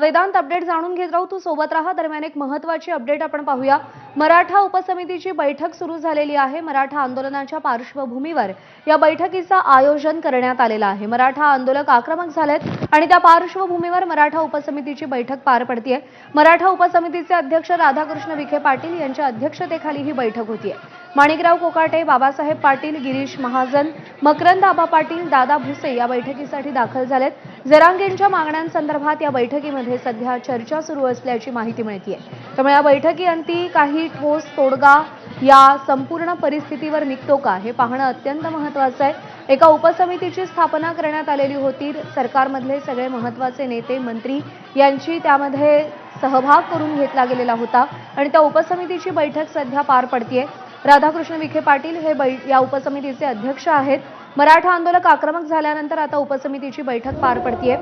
Vedanta update जाणून घेत राहू. तू सोबत राहा. दरम्यान एक महत्वाची अपडेट आपण पाहूया. मराठा उपसमितीची बैठक सुरू झालेली आहे. मराठा आंदोलनाच्या पार्श्वभूमीवर या बैठकीचं आयोजन करण्यात आलेलं आहे. मराठा आंदोलक आक्रमक झालेत आणि त्या पार्श्वभूमीवर मराठा उपसमितीची बैठक पार पडतीये. मराठा उपसमितीचे अध्यक्ष राधाकृष्ण विखे पाटील यांच्या अध्यक्षतेखाली ही बैठक होतीये. माणिकराव कोकाटे बाबासाहेब पाटील गिरीश महाजन मकरंद आबा पाटील दादा भुसे या बैठकीसाठी दाखल झालेत. जरांगेंच्या मागण्यांसंदर्भात या बैठकीमध्ये सध्या चर्चा सुरू असल्याची माहिती मिळतीये. त्यामुळे या बैठकीअंती काही ठोस तोडगा या संपूर्ण परिस्थितीवर निघतो का हे पाहणं अत्यंत महत्वाचं आहे. एका उपसमितीची स्थापना करण्यात आलेली होती. सरकारमधले सगळे महत्त्वाचे नेते मंत्री यांची त्यामध्ये सहभाग करून घेतला गेलेला होता. आणि त्या उपसमितीची बैठक सध्या पार पडतीये. राधाकृष्ण विखे पाटील हे बै या उपसमितीचे अध्यक्ष आहेत. मराठा आंदोलक आक्रमक झाल्यानंतर आता उपसमितीची बैठक पार पडतीये.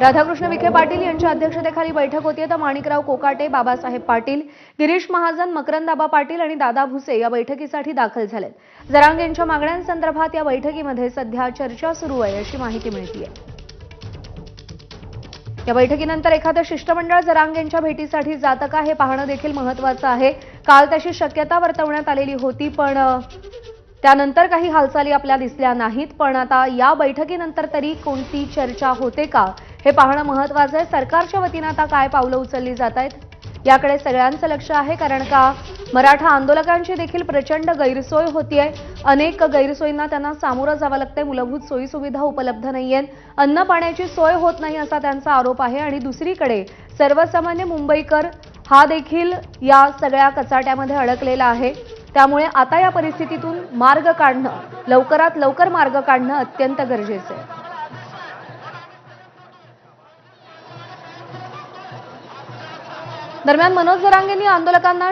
राधाकृष्ण विखे पाटील यांच्या अध्यक्षतेखाली बैठक होतीये तर माणिकराव कोकाटे बाबासाहेब पाटील गिरीश महाजन मकरंदाबा पाटील आणि दादा भुसे या बैठकीसाठी दाखल झालेत. जरांगेंच्या मागण्यांसंदर्भात या बैठकीमध्ये सध्या चर्चा सुरू आहे अशी माहिती मिळतीये. या बैठकीनंतर एखादं शिष्टमंडळ जरांगेंच्या भेटीसाठी जातं का हे पाहणं देखील महत्वाचं आहे. काल त्याची शक्यता वर्तवण्यात आलेली होती पण त्यानंतर काही हालचाली आपल्या दिसल्या नाहीत पण आता या बैठकीनंतर तरी कोणती चर्चा होते का? हे पाहणं महत्वाचं आहे. सरकारच्या वतीनं आता काय पावलं उचलली जात आहेत? याकडे सगळ्यांचं लक्ष आहे कारण का मराठा आंदोलकांची देखील प्रचंड गैरसोय होतीये. अनेक गैरसोयींना त्यांना सामोरं जावं लागतंय. मूलभूत सोयीसुविधा उपलब्ध नाहीये अन्न पाण्याची सोय होत नाही असा त्यांचा आरोप आहे. आणि दुसरीकडे सर्वसामान्य मुंबईकर हा देखील या सगळ्या कचाट्यामध्ये अडकलेला आहे. त्यामुळे आता या परिस्थितीतून मार्ग काढणं लवकरात लवकर मार्ग काढणं अत्यंत गरजेचं आहे. दरम्यान मनोज जरांगेंनी आंदोलकांना